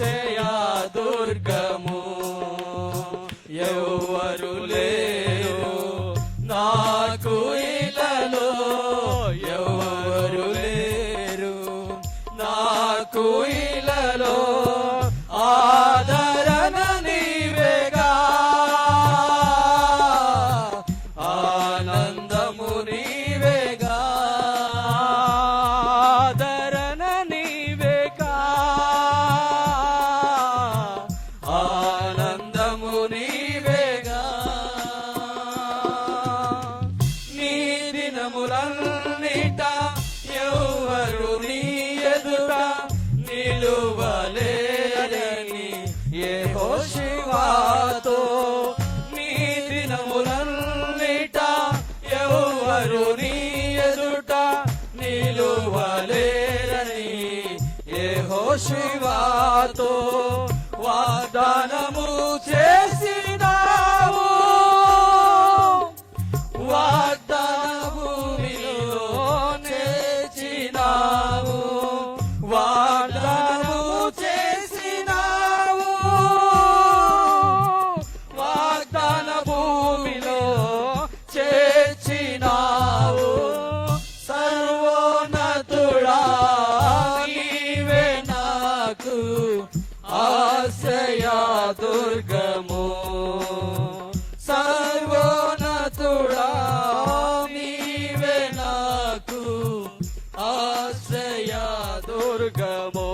ఆశ్రయా దుర్గము. ఎవరు లేరు? నాకు ఇలలో ఎవరు లేరు? నాకు దినములన్నిట ఎవరు నీ ఎదుట నిలువలేరని ఏ శివాతో నీ దినములన్నిట ఎవరు నీ ఎదుట నిలువలేరని ఏ శివాతో ఆశ్రయా దుర్గము. సర్వోనతుడా నీవే నాకు ఆశ్రయా దుర్గము.